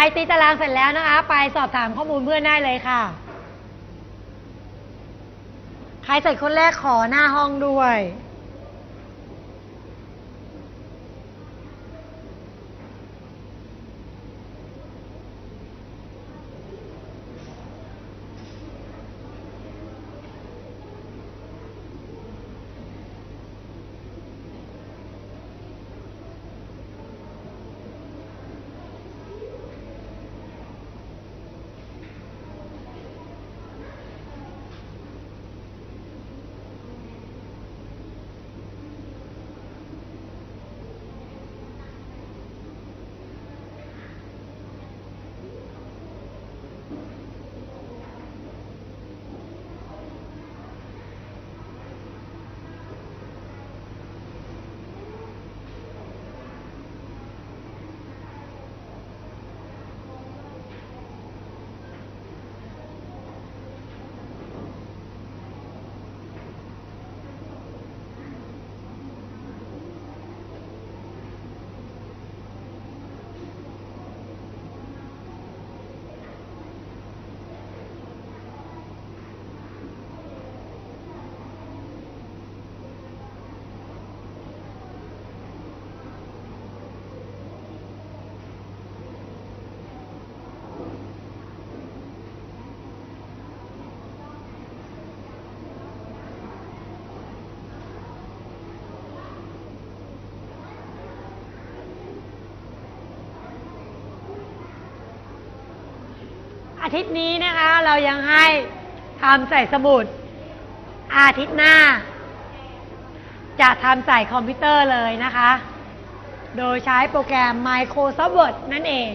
รตีตารางเสร็จแล้วนะคะ ไปสอบถามข้อมูลเพื่อนได้เลยค่ะ ใครเสร็จคนแรกขอหน้าห้องด้วย อาทิตย์นี้นะคะ เรายังให้ทำใส่สมุด อาทิตย์หน้า จะทำใส่คอมพิวเตอร์เลยนะคะ โดยใช้โปรแกรม Microsoft Word นั่นเอง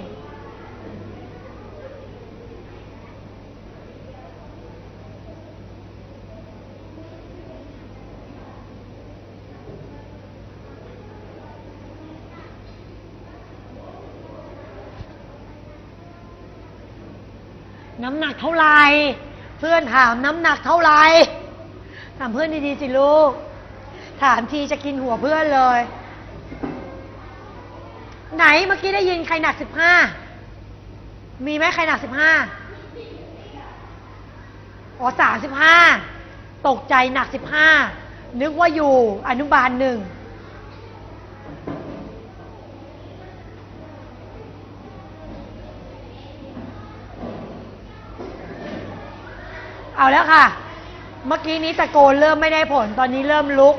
น้ำหนักเท่าไหร่ เพื่อนถามน้ำหนักเท่าไหร่ ถามเพื่อนดีๆสิลูก ถามทีจะกินหัวเพื่อนเลย ไหนเมื่อกี้ได้ยินใครหนักสิบห้า มีไหมใครหนักสิบห้าอ๋อสามสิบห้า ตกใจหนักสิบห้า นึกว่าอยู่อนุบาลหนึ่ง เอาแล้วค่ะ เมื่อกี้นี้ตะโกนเริ่มไม่ได้ผล ตอนนี้เริ่มลุก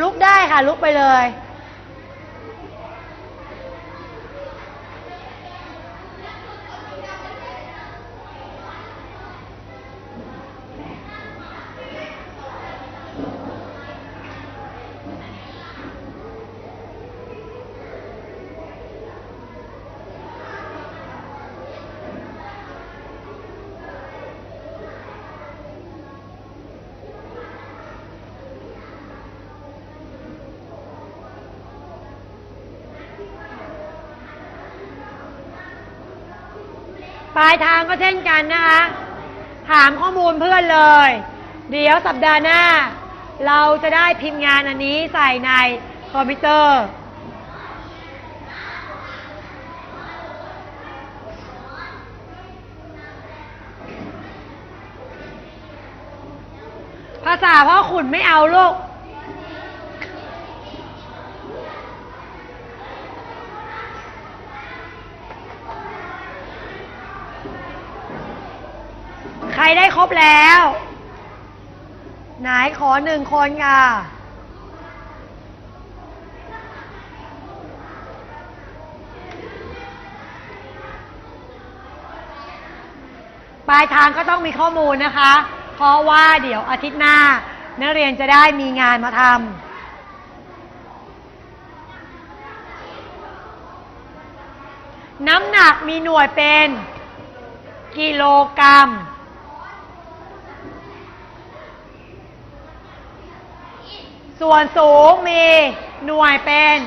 ลุกได้ค่ะ ลุกไปเลย ปลายทางก็เช่นกันนะคะ ถามข้อมูลเพื่อนเลย เดี๋ยวสัปดาห์หน้า เราจะได้พิมพ์งานอันนี้ใส่ในคอมพิวเตอร์ ภาษาพ่อขุนไม่เอาลูก ได้ครบแล้ว ไหนขอหนึ่งคนค่ะ ปลายทางก็ต้องมีข้อมูลนะคะ เพราะว่าเดี๋ยวอาทิตย์หน้า นักเรียนจะได้มีงานมาทำน้ำหนักมีหน่วยเป็น กิโลกรัม ส่วนสูงมีหน่วยเป็น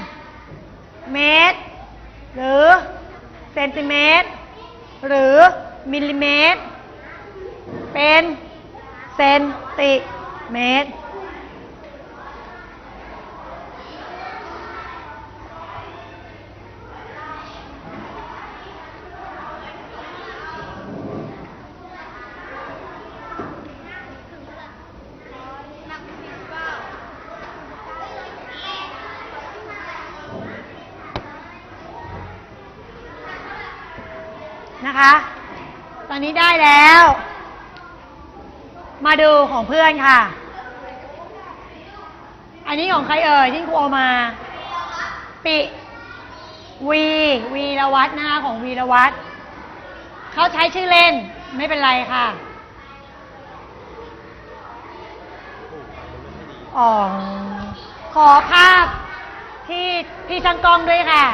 เมตร หรือเซนติเมตร หรือมิลลิเมตร เป็นเซนติเมตร นะคะ ตอนนี้ได้แล้ว มาดูของเพื่อนค่ะ อันนี้ของใครเอ่ยที่ครูเอามา ปิวีวีรวัตนะคะของวีรวัตเขาใช้ชื่อเล่นไม่เป็นไรค่ะ อ๋อ ขอภาพที่พี่ช่างกล้องด้วยค่ะ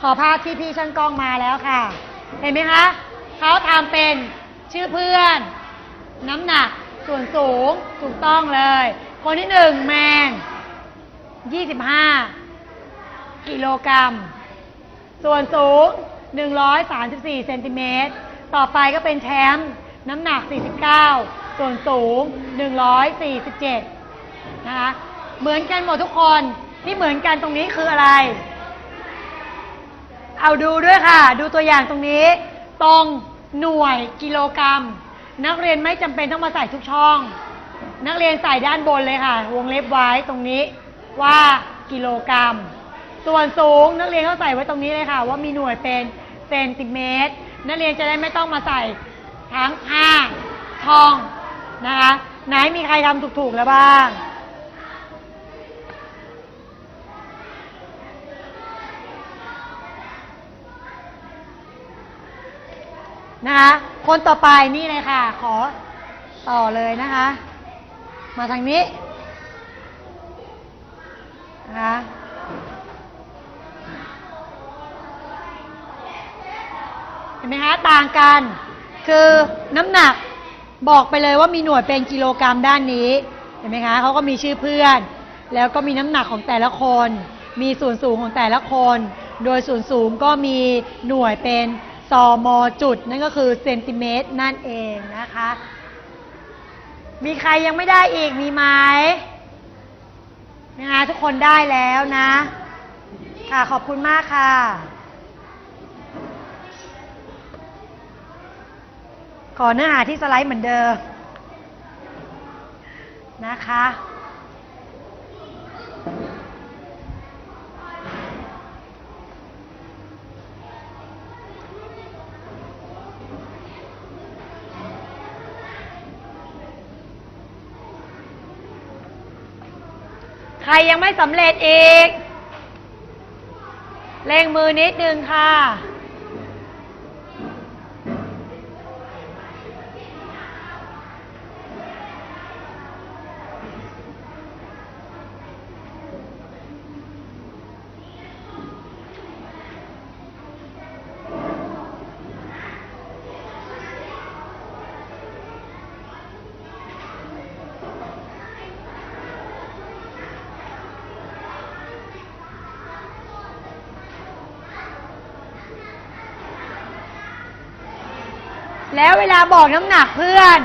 ขอภาพที่พี่ช่างกล้องมาแล้วค่ะ เห็นไหมคะเขาทำเป็นชื่อเพื่อน น้ำหนักส่วนสูงถูกต้องเลย คนที่หนึ่งแมน25กิโลกรัม ส่วนสูง 134เซนติเมตร ต่อไปก็เป็นแชมป์น้ำหนัก 49 ส่วนสูง 147 นะคะ เหมือนกันหมดทุกคน ที่เหมือนกันตรงนี้คืออะไร เอาดูด้วยค่ะ ดูตัวอย่างตรงนี้ ตรงหน่วยกิโลกรัม นักเรียนไม่จำเป็นต้องมาใส่ทุกช่อง นักเรียนใส่ด้านบนเลยค่ะ วงเล็บไว้ตรงนี้ว่ากิโลกรัม ส่วนสูงนักเรียนก็ใส่ไว้ตรงนี้เลยค่ะ ว่ามีหน่วยเป็นเซนติเมตร นักเรียนจะได้ไม่ต้องมาใส่ทั้งห้าช่องนะคะ ไหนมีใครทำถูกๆแล้วบ้าง นะคะ คนต่อไปนี่เลยค่ะ ขอต่อเลยนะคะ มาทางนี้นะคะเห็นไหมคะต่างกัน คือน้ำหนักบอกไปเลยว่ามีหน่วยเป็นกิโลกรัมด้านนี้ เห็นไหมคะเขาก็มีชื่อเพื่อน แล้วก็มีน้ำหนักของแต่ละคน มีส่วนสูงของแต่ละคน โดยส่วนสูงก็มีหน่วยเป็น ซอมอจุด นั่นก็คือเซนติเมตรนั่นเองนะคะ มีใครยังไม่ได้อีกมีไหมนะคะทุกคนได้แล้วนะ ค่ะขอบคุณมากค่ะขอเนื้อหาที่สไลด์เหมือนเดิมนะคะ รยังไม่สำเร็จอีก เร่งมือนิดนึงค่ะ แล้วเวลาบอกน้ำหนักเพื่อน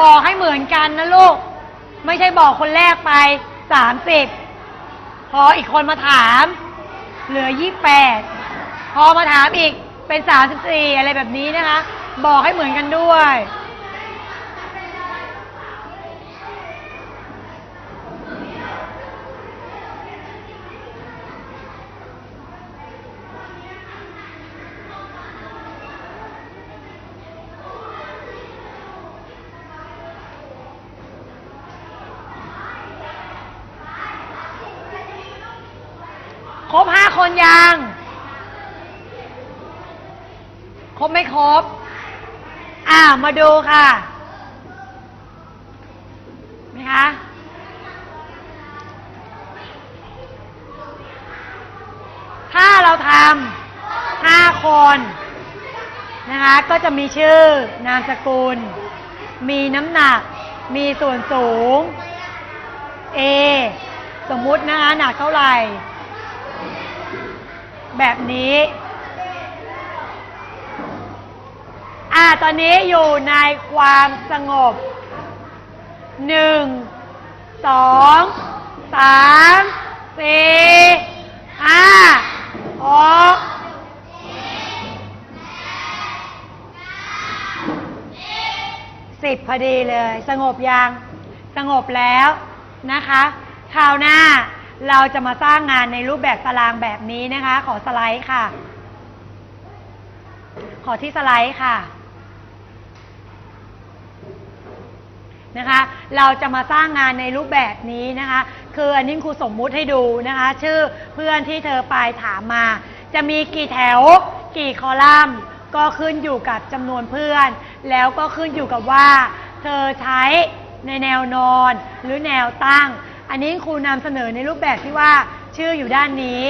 บอกให้เหมือนกันนะลูก ไม่ใช่บอกคนแรกไปสามสิบพออีกคนมาถาม เหลือยี่แปดพอมาถามอีกเป็นสามสิบสี่อะไรแบบนี้นะคะ บอกให้เหมือนกันด้วย ครบห้าคนยัง ครบไม่ครบ อ่ามาดูค่ะไหมคะถ้าเราทำห้าคนนะคะ ก็จะมีชื่อนามสกุล มีน้ำหนัก มีส่วนสูง A สมมุตินะคะหนักเท่าไหร่ แบบนี้ อ่า ตอนนี้อยู่ในความสงบ หนึ่ง สอง สาม สี่ ห้าหกสิบพอดีเลย สงบยัง สงบแล้วนะคะคราวหน้า เราจะมาสร้างงานในรูปแบบตารางแบบนี้นะคะ ขอสไลด์ค่ะ ขอที่สไลด์ค่ะนะคะ เราจะมาสร้างงานในรูปแบบนี้นะคะ คืออันนี้ครูสมมุติให้ดูนะคะ ชื่อเพื่อนที่เธอไปถามมา จะมีกี่แถว กี่คอลัมน์ ก็ขึ้นอยู่กับจำนวนเพื่อน แล้วก็ขึ้นอยู่กับว่า เธอใช้ในแนวนอนหรือแนวตั้ง อันนี้ครูนำเสนอในรูปแบบที่ว่าชื่ออยู่ด้านนี้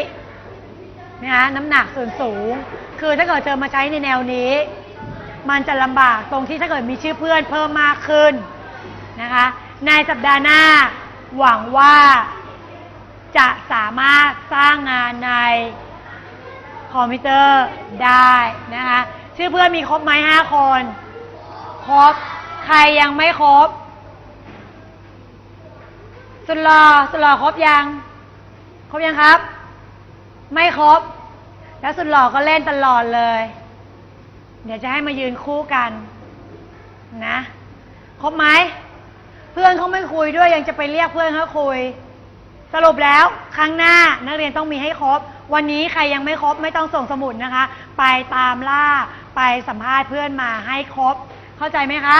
นะคะน้ำหนักส่วนสูง คือถ้าเกิดเธอมาใช้ในแนวนี้ มันจะลำบากตรงที่ถ้าเกิดมีชื่อเพื่อนเพิ่มมากขึ้นนะคะ ในสัปดาห์หน้าหวังว่าจะสามารถสร้างงานในคอมพิวเตอร์ได้นะคะ ชื่อเพื่อนมีครบไหมห้าคน ครบ ใครยังไม่ครบ สุดหล่อสุดหล่อครบยัง ครบยังครับ ไม่ครบ แล้วสุดหล่อก็เล่นตลอดเลย เดี๋ยวจะให้มายืนคู่กัน นะ ครบไหม เพื่อนเขาไม่คุยด้วยยังจะไปเรียกเพื่อนเขาคุย สรุปแล้วครั้งหน้านักเรียนต้องมีให้ครบ วันนี้ใครยังไม่ครบ ไม่ต้องส่งสมุดนะคะ ไปตามล่า ไปสัมภาษณ์เพื่อนมาให้ครบ เข้าใจไหมคะ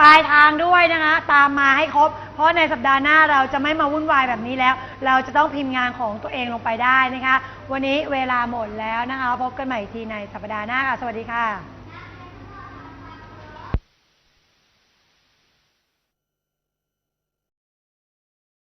ปลายทางด้วยนะคะ ตามมาให้ครบ เพราะในสัปดาห์หน้าเราจะไม่มาวุ่นวายแบบนี้แล้ว เราจะต้องพิมพ์งานของตัวเองลงไปได้นะคะ วันนี้เวลาหมดแล้วนะคะ พบกันใหม่อีกทีในสัปดาห์หน้าค่ะ สวัสดีค่ะ